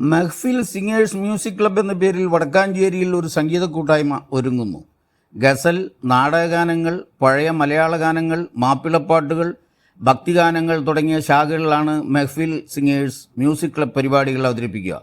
Mehfil singers music club എന്ന പേരിൽ വടക്കാഞ്ചേരിയിൽ ഒരു സംഗീത കൂട്ടായ്മ ഒരുങ്ങുന്നു. ഗസൽ നാടകഗാനങ്ങൾ പഴയ മലയാള ഗാനങ്ങൾ മാപ്പിളപ്പാട്ടുകൾ ഭക്തിഗാനങ്ങൾ തുടങ്ങിയ ശാഖകളിലാണ് മെഹ്ഫിൽ സിംഗേഴ്സ് മ്യൂസിക് ക്ലബ് പരിപാടികൾ അവതരിപ്പിക്കുക.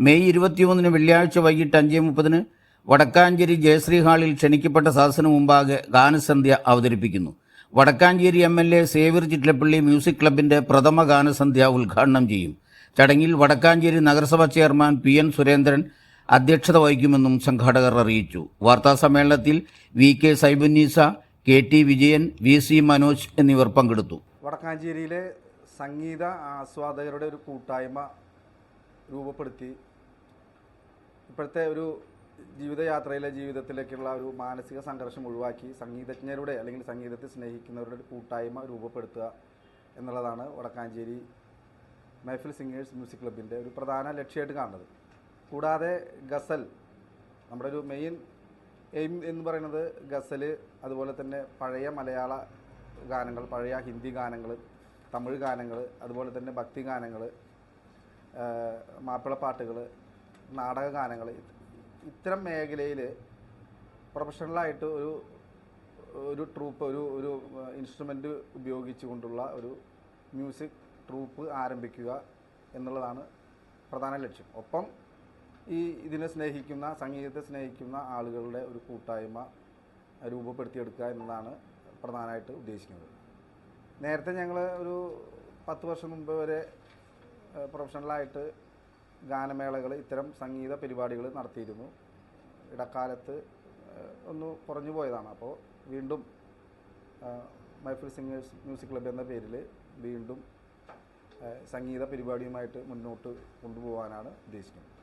മെയ് ഇരുപത്തിയൊന്നിന് വെള്ളിയാഴ്ച വൈകിട്ട് അഞ്ച് മുപ്പതിന് വടക്കാഞ്ചേരി ജയശ്രീ ഹാളിൽ ക്ഷണിക്കപ്പെട്ട സദസ്സിന് മുമ്പാകെ ഗാനസന്ധ്യ അവതരിപ്പിക്കുന്നു. Vadakkanchery M L A Chittalappally music ക്ലബിന്റെ പ്രഥമ ഗാനസന്ധ്യ ഉദ്ഘാടനം ചെയ്യും. ചടങ്ങിൽ വടക്കാഞ്ചേരി നഗരസഭാ ചെയർമാൻ പി എൻ സുരേന്ദ്രൻ അധ്യക്ഷത വഹിക്കുമെന്നും സംഘാടകർ അറിയിച്ചു. വാർത്താസമ്മേളനത്തിൽ V K Saibunnisa K T Vijayan V C Manoj എന്നിവർ പങ്കെടുത്തു. വടക്കാഞ്ചേരിയിലെ സംഗീത ആസ്വാദകരുടെ ഒരു കൂട്ടായ്മ രൂപപ്പെടുത്തി ഇപ്പോഴത്തെ ഒരു ജീവിതയാത്രയിലെ ജീവിതത്തിലേക്കുള്ള ഒരു മാനസിക സംഘർഷം ഒഴിവാക്കി സംഗീതജ്ഞരുടെ അല്ലെങ്കിൽ സംഗീതത്തെ സ്നേഹിക്കുന്നവരുടെ ഒരു കൂട്ടായ്മ രൂപപ്പെടുത്തുക എന്നുള്ളതാണ് വടക്കാഞ്ചേരി മൈഫിൽ സിംഗേഴ്സ് മ്യൂസിക് ക്ലബിന്റെ ഒരു പ്രധാന ലക്ഷ്യമായിട്ട് കാണുന്നത്. കൂടാതെ ഗസൽ നമ്മുടെ ഒരു മെയിൻ എയിം എന്ന് പറയുന്നത് ഗസൽ അതുപോലെ തന്നെ പഴയ മലയാള ഗാനങ്ങൾ പഴയ ഹിന്ദി ഗാനങ്ങൾ തമിഴ് ഗാനങ്ങൾ അതുപോലെ തന്നെ ഭക്തി ഗാനങ്ങൾ മാപ്പിളപ്പാട്ടുകൾ നാടക ഗാനങ്ങൾ ഇത്തരം മേഖലയിൽ പ്രൊഫഷണലായിട്ട് ഒരു ഒരു ട്രൂപ്പ് ഒരു ഒരു ഇൻസ്ട്രുമെന്റ് ഉപയോഗിച്ചുകൊണ്ടുള്ള ഒരു മ്യൂസിക് ട്രൂപ്പ് ആരംഭിക്കുക എന്നുള്ളതാണ് പ്രധാന ലക്ഷ്യം. ഒപ്പം ഈ ഇതിനെ സ്നേഹിക്കുന്ന സംഗീതത്തെ സ്നേഹിക്കുന്ന ആളുകളുടെ ഒരു കൂട്ടായ്മ രൂപപ്പെടുത്തിയെടുക്കുക എന്നതാണ് പ്രധാനമായിട്ട് ഉദ്ദേശിക്കുന്നത്. നേരത്തെ ഞങ്ങൾ ഒരു പത്ത് വർഷം മുമ്പ് വരെ പ്രൊഫഷണലായിട്ട് ഗാനമേളകൾ ഇത്തരം സംഗീത പരിപാടികൾ നടത്തിയിരുന്നു. ഇടക്കാലത്ത് ഒന്ന് കുറഞ്ഞു പോയതാണ്. അപ്പോൾ വീണ്ടും മൈഫിൽ സിംഗേഴ്സ് മ്യൂസിക് ക്ലബ് എന്ന പേരിൽ വീണ്ടും സംഗീത പരിപാടിയുമായിട്ട് മുന്നോട്ട് കൊണ്ടുപോകാനാണ് ഉദ്ദേശിക്കുന്നത്.